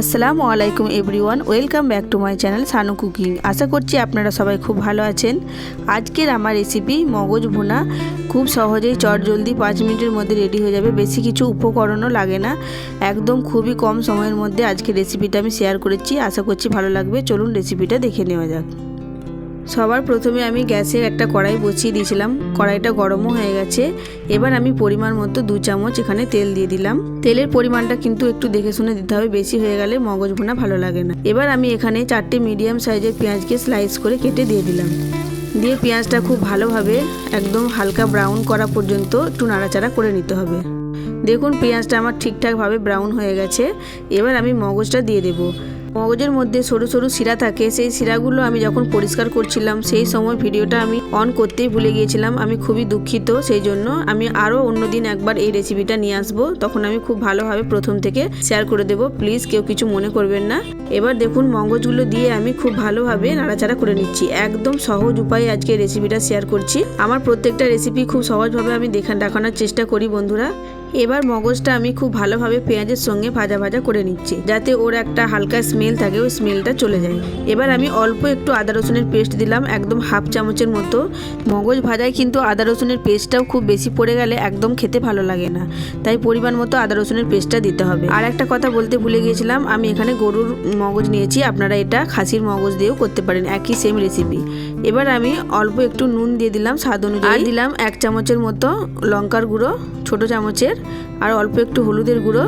আসসালামু আলাইকুম everyone, welcome back to my channel Sanu cooking. আশা করছি আপনারা সবাই খুব ভালো আছেন। আজকের আমার রেসিপি মগজ ভুনা, খুব সহজেই চট জলদি পাঁচ মিনিটের মধ্যে রেডি হয়ে যাবে। বেশি কিছু উপকরণও লাগে না। একদম খুবই কম সময়ের মধ্যে আজকে রেসিপিটা আমি শেয়ার করেছি। আশা করছি ভালো লাগবে। চলুন রেসিপিটা দেখে নেওয়া যাক। সবার প্রথমে আমি গ্যাসে একটা কড়াই বসিয়ে দিয়েছিলাম। কড়াইটা গরমও হয়ে গেছে। এবার আমি পরিমাণ মতো দু চামচ এখানে তেল দিয়ে দিলাম। তেলের পরিমাণটা কিন্তু একটু দেখে শুনে দিতে হবে, বেশি হয়ে গেলে মগজ ভুনা ভালো লাগে না। এবার আমি এখানে চারটে মিডিয়াম সাইজের পেঁয়াজকে স্লাইস করে কেটে দিয়ে দিলাম। দিয়ে পেঁয়াজটা খুব ভালোভাবে একদম হালকা ব্রাউন করা পর্যন্ত একটু নাড়াচাড়া করে নিতে হবে। দেখুন, পেঁয়াজটা আমার ঠিকঠাকভাবে ব্রাউন হয়ে গেছে। এবার আমি মগজটা দিয়ে দেবো। মগজের মধ্যে সরু সরু শিরা থাকে, সেই শিরাগুলো আমি যখন পরিষ্কার করছিলাম, সেই সময় ভিডিওটা আমি অন করতেই ভুলে গিয়েছিলাম। আমি খুবই দুঃখিত, সেই জন্য আমি আরও অন্যদিন একবার এই রেসিপিটা নিয়ে আসব। তখন আমি খুব ভালোভাবে প্রথম থেকে শেয়ার করে দেবো। প্লিজ কেউ কিছু মনে করবেন না। এবার দেখুন, মগজগুলো দিয়ে আমি খুব ভালোভাবে নাড়াচাড়া করে নিচ্ছি। একদম সহজ উপায়ে আজকে রেসিপিটা শেয়ার করছি। আমার প্রত্যেকটা রেসিপি খুব সহজভাবে আমি দেখা দেখানোর চেষ্টা করি, বন্ধুরা। এবার মগজটা আমি খুব ভালোভাবে পেঁয়াজের সঙ্গে ভাজা ভাজা করে নিচ্ছি, যাতে ওর একটা হালকা স্মেল থাকে, ওই স্মেলটা চলে যায়। এবার আমি অল্প একটু আদা রসুনের পেস্ট দিলাম, একদম হাফ চামচের মতো। মগজ ভাজায় কিন্তু আদা রসুনের পেস্টটাও খুব বেশি পড়ে গেলে একদম খেতে ভালো লাগে না, তাই পরিমাণ মতো আদা রসুনের পেস্টটা দিতে হবে। আর একটা কথা বলতে ভুলে গিয়েছিলাম, আমি এখানে গরুর মগজ নিয়েছি, আপনারা এটা খাসির মগজ দিয়েও করতে পারেন, একই সেম রেসিপি এবার আমি অল্প একটু নুন দিয়ে দিলাম, স্বাদ অনুযায়ী। দিলাম এক চামচের মতো লঙ্কার গুঁড়ো। ছোট চামচের আর অল্প একটু হলুদের গুঁড়ো।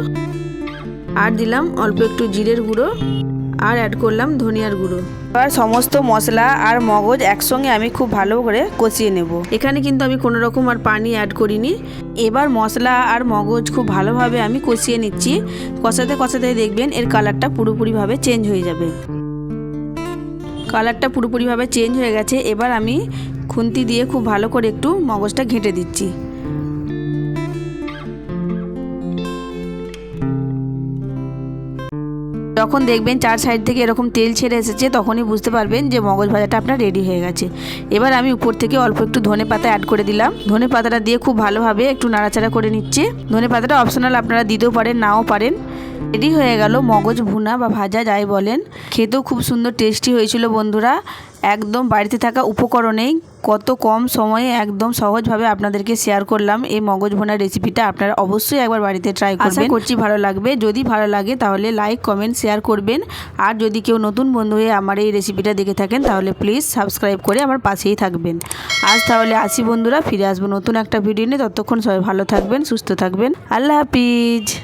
আর দিলাম অল্প একটু জিরের গুঁড়ো আর অ্যাড করলাম ধনিয়ার গুঁড়ো। এবার সমস্ত মশলা আর মগজ একসঙ্গে আমি খুব ভালো করে কষিয়ে নেব। এখানে কিন্তু আমি কোনো রকম আর পানি অ্যাড করিনি। এবার মশলা আর মগজ খুব ভালোভাবে আমি কষিয়ে নিচ্ছি। কষাতে কষাতে দেখবেন এর কালারটা পুরোপুরিভাবে চেঞ্জ হয়ে যাবে। কালারটা পুরোপুরিভাবে চেঞ্জ হয়ে গেছে। এবার আমি খুন্তি দিয়ে খুব ভালো করে একটু মগজটা ঘেঁটে দিচ্ছি। যখন দেখবেন চার সাইড থেকে এরকম তেল ছেড়ে এসেছে, তখনই বুঝতে পারবেন যে মগজ ভাজাটা আপনার রেডি হয়ে গেছে। এবার আমি উপর থেকে অল্প একটু ধনে পাতা অ্যাড করে দিলাম। ধনে পাতাটা দিয়ে খুব ভালোভাবে একটু নাড়াচাড়া করে নিচ্ছে। ধনে পাতাটা অপশনাল আপনারা দিতেও পারেন, নাও পারেন। রেডি হয়ে গেল মগজ ভুনা বা ভাজা, যাই বলেন। খেতেও খুব সুন্দর টেস্টি হয়েছিল বন্ধুরা। একদম বাড়িতে থাকা উপকরণেই কত কম সময়ে একদম সহজভাবে আপনাদেরকে শেয়ার করলাম। এই মগজ ভুনার রেসিপিটা আপনারা অবশ্যই একবার বাড়িতে ট্রাই করবেন। করছি ভালো লাগবে। যদি ভালো লাগে তাহলে লাইক কমেন্ট শেয়ার করবেন। আর যদি কেউ নতুন বন্ধু হয়ে আমার এই রেসিপিটা দেখে থাকেন তাহলে প্লিজ সাবস্ক্রাইব করে আমার পাশেই থাকবেন। আজ তাহলে আসি বন্ধুরা ফিরে আসব নতুন একটা ভিডিও নিয়ে। ততক্ষণ সবাই ভালো থাকবেন সুস্থ থাকবেন। আল্লাহ হাফিজ।